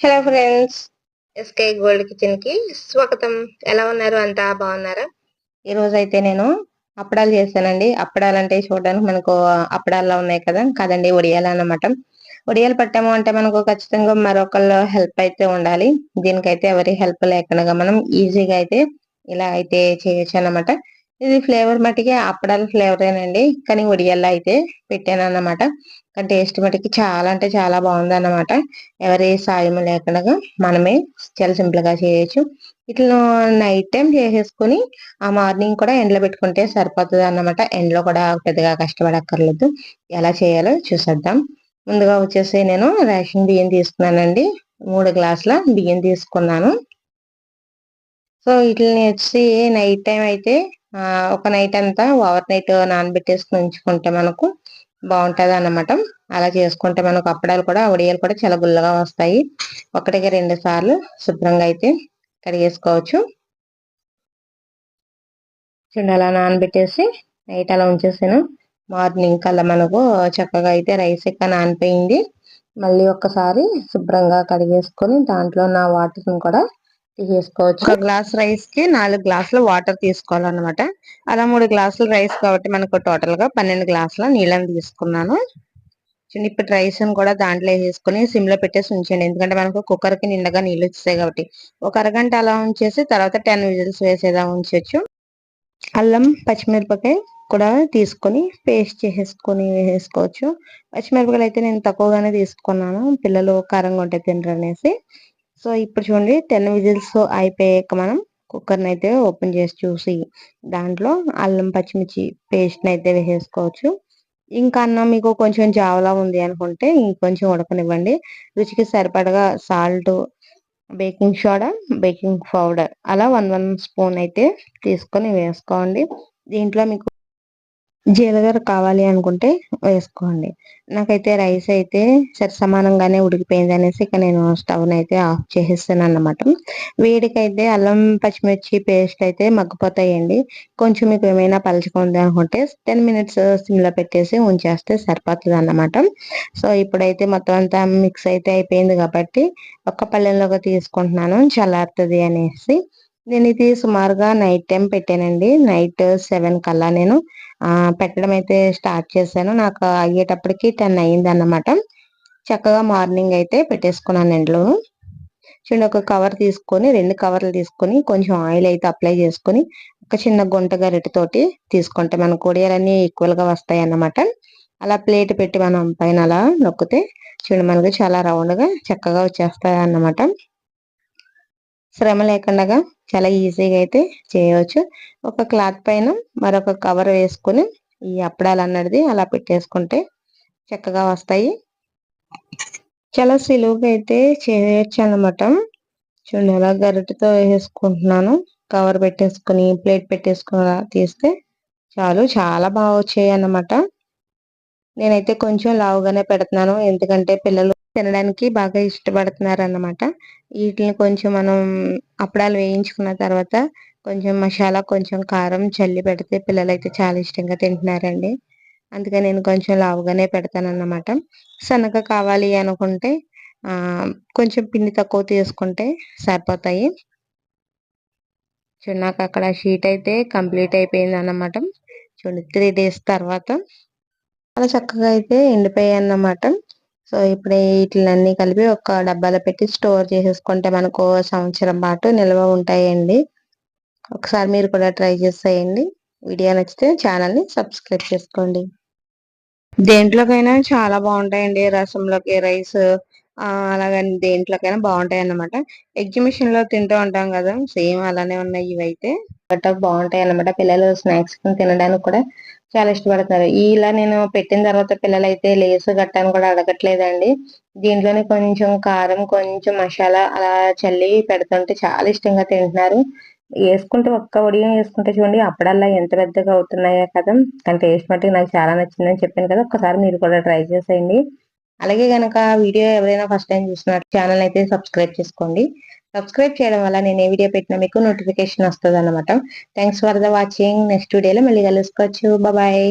Hello friends SK gold కిచెన్కి స్వాగతం. ఎలా ఉన్నారు? అంతా బాగున్నారా? ఈ రోజు అయితే నేను అప్పడాలు చేశానండి అప్పడాలు అంటే చూడడానికి మనకు అప్పడాల్లో ఉన్నాయి కదా? కదండి ఉడియాలు అన్నమాట. ఉడియాలు పట్టాము అంటే మనకు ఖచ్చితంగా మరొకళ్ళ హెల్ప్ అయితే ఉండాలి. దీనికైతే ఎవరి హెల్ప్ లేకుండా మనం ఈజీగా అయితే ఇలా అయితే చేయొచ్చు అన్నమాట. ఇది ఫ్లేవర్ మట్టికి అప్పడాల ఫ్లేవరేనండి. కానీ ఉడియాల్లో అయితే పెట్టాను అన్నమాట కానీ టేస్ట్ మటుకి చాలా అంటే చాలా బాగుంది అన్నమాట ఎవరి సాయం లేకుండా మనమే చాలా సింపుల్గా చేయొచ్చు. ఇట్లా నైట్ టైం చేసేసుకుని ఆ మార్నింగ్ కూడా ఎండలో పెట్టుకుంటే సరిపోతుంది అన్నమాట ఎండలో కూడా పెద్దగా కష్టపడక్కర్లేదు. ఎలా చేయాలో చూసేద్దాం. ముందుగా వచ్చేసి నేను రేషన్ బియ్యం తీసుకున్నానండి. మూడు గ్లాసుల బియ్యం తీసుకున్నాను. సో వీటిని వచ్చి నైట్ టైం అయితే ఒక నైట్ అంతా ఓవర్ నైట్ నానబెట్టేసుకుని ఉంచుకుంటే మనకు బాగుంటది అన్నమాట అలా చేసుకుంటే మనకు అప్పడాలు కూడా ఉడియాలు కూడా చాలా గుల్లగా వస్తాయి. ఒకటికి రెండు సార్లు శుభ్రంగా అయితే కడిగేసుకోవచ్చు. చూడండి అలా నానబెట్టేసి నైట్ అలా ఉంచేసాను. మార్నింగ్ కల్లా మనకు చక్కగా అయితే రైస్ ఎక్క నానిపోయింది. మళ్ళీ ఒక్కసారి శుభ్రంగా కడిగేసుకొని దాంట్లో నా వాటర్ని కూడా తీసుకోవచ్చు. ఒక గ్లాస్ రైస్కి నాలుగు గ్లాసులు వాటర్ తీసుకోవాలన్నమాట. అలా మూడు గ్లాసులు రైస్ కాబట్టి మనకు టోటల్గా పన్నెండు గ్లాసుల నీళ్ళని తీసుకున్నాను. ఇప్పుడు రైస్ కూడా దాంట్లో వేసుకుని సిమ్లో పెట్టేసి ఉంచండి. ఎందుకంటే మనకు కుక్కర్కి నిండగా నీళ్ళు వచ్చేసాయి కాబట్టి. ఒక అరగంట అలా ఉంచేసి తర్వాత టెన్ విజిల్స్ వేసేదా ఉంచవచ్చు అల్లం పచ్చిమిరపకాయ కూడా తీసుకొని పేస్ట్ చేసేసుకొని వేసుకోవచ్చు. పచ్చిమిరపకాయలు అయితే నేను తక్కువగానే తీసుకున్నాను. పిల్లలు కారంగా ఉంటే తినరు అనేసి సో ఇప్పుడు చూడండి టెన్ విజిల్స్ అయిపోయాక మనం కుక్కర్ని అయితే ఓపెన్ చేసి చూసి దాంట్లో అల్లం పచ్చిమిర్చి పేస్ట్ని అయితే వేసేసుకోవచ్చు. ఇంకా అన్నం మీకు కొంచెం జావలా ఉంది అనుకుంటే ఇంకొంచెం ఉడకనివ్వండి. రుచికి సరిపడగా salt baking soda baking powder అలా వన్ వన్ స్పూన్ అయితే తీసుకొని వేసుకోండి. దీంట్లో మీకు జీలకర్ర కావాలి అనుకుంటే వేసుకోండి. నాకైతే రైస్ అయితే సరి సమానంగానే ఉడికిపోయింది అనేసి ఇక నేను స్టవ్ అయితే ఆఫ్ చేసేస్తాను అన్నమాట వేడికైతే అల్లం పచ్చిమిర్చి పేస్ట్ అయితే మగ్గిపోతాయండి. కొంచెం మీకు ఏమైనా పలుచుకుంది అనుకుంటే టెన్ మినిట్స్ సిమ్లో పెట్టేసి ఉంచేస్తే సరిపోతుంది అన్నమాట సో ఇప్పుడైతే మొత్తం అంతా మిక్స్ అయితే అయిపోయింది కాబట్టి ఒక్క పల్లెల్లోకి తీసుకుంటున్నాను చల్లారుతుంది అనేసి. నేను ఇది సుమారుగా నైట్ టైం పెట్టానండి. నైట్ సెవెన్ కల్లా నేను పెట్టడం అయితే స్టార్ట్ చేశాను. నాకు అయ్యేటప్పటికి టెన్ అయ్యింది అన్నమాట చక్కగా మార్నింగ్ అయితే పెట్టేసుకున్నాను ఎండ్లో చూడండి ఒక కవర్ తీసుకొని రెండు కవర్లు తీసుకొని కొంచెం ఆయిల్ అయితే అప్లై చేసుకొని ఒక చిన్న గుంట గరిటెతోటి తీసుకుంటే మన కొడియాలన్నీ ఈక్వల్గా వస్తాయి అన్నమాట. అలా ప్లేట్ పెట్టి మనం పైన అలా నొక్కితే చూడండి మనకు చాలా రౌండ్గా చక్కగా వచ్చేస్తాయి అన్నమాట. శ్రమ లేకుండా చాలా ఈజీగా అయితే చేయవచ్చు. ఒక క్లాత్ పైన మరొక కవర్ వేసుకుని ఈ అప్పడాలు అన్నది అలా పెట్టేసుకుంటే చక్కగా వస్తాయి. చాలా సులువుగా అయితే చేయొచ్చు అనమాట చూడండి అలా గరిటతో వేసుకుంటున్నాను. కవర్ పెట్టేసుకుని ప్లేట్ పెట్టేసుకుని తీస్తే చాలు చాలా బాగా వచ్చాయి అన్నమాట. నేనైతే కొంచెం లావుగానే పెడుతున్నాను. ఎందుకంటే పిల్లలు తినడానికి బాగా ఇష్టపడుతున్నారు అన్నమాట వీటిని కొంచెం మనం అప్పడాలు వేయించుకున్న తర్వాత కొంచెం మసాలా కొంచెం కారం చల్లి పెడితే పిల్లలు అయితే చాలా ఇష్టంగా తింటున్నారండి. అందుకే నేను కొంచెం లావుగానే పెడతాను అన్నమాట సన్నగా కావాలి అనుకుంటే ఆ కొంచెం పిండి తక్కువ తీసుకుంటే సరిపోతాయి. చూడండి నాకు అక్కడ షీట్ అయితే కంప్లీట్ అయిపోయింది అన్నమాట చూడండి త్రీ డేస్ తర్వాత చాలా చక్కగా అయితే ఎండిపోయాయి అన్నమాట సో ఇప్పుడు వీటిలన్నీ కలిపి ఒక డబ్బాలో పెట్టి స్టోర్ చేసేసుకుంటే మనకు సంవత్సరం పాటు నిల్వ ఉంటాయండి. ఒకసారి మీరు కూడా ట్రై చేసేయండి. వీడియో నచ్చితే ఛానల్ని సబ్స్క్రైబ్ చేసుకోండి. దేంట్లోకైనా చాలా బాగుంటాయండి. రసంలోకి రైస్ అలాగని దేంట్లోకైనా బాగుంటాయి అన్నమాట ఎగ్జిబిషన్లో తింటూ ఉంటాం కదా సేమ్ అలానే ఉన్నాయి ఇవైతే. బాగుంటాయి అన్నమాట పిల్లలు స్నాక్స్ తినడానికి కూడా చాలా ఇష్టపడతారు ఇలా నేను పెట్టిన తర్వాత పిల్లలు అయితే లేసు గట్టాను కూడా అడగట్లేదండి. దీంట్లోనే కొంచెం కారం కొంచెం మసాలా అలా చల్లి పెడుతుంటే చాలా ఇష్టంగా తింటున్నారు. వేసుకుంటే ఒక్క ఉడియం వేసుకుంటే చూడండి అప్పుడల్లా ఎంత పెద్దగా అవుతున్నాయో కదా. కానీ టేస్ట్ మట్టుకు నాకు చాలా నచ్చిందని చెప్పాను కదా. ఒక్కసారి మీరు కూడా ట్రై చేసేయండి. అలాగే కనుక వీడియో ఎవరైనా ఫస్ట్ టైం చూస్తున్నారు ఛానల్ అయితే సబ్స్క్రైబ్ చేసుకోండి. సబ్స్క్రైబ్ చేయడం వల్ల నేను ఏ వీడియో పెట్టినా మీకు నోటిఫికేషన్ వస్తుంది అనమాట thanks for the watching next వీడియోలో మళ్ళీ కలుసుకోవచ్చు. బాయ్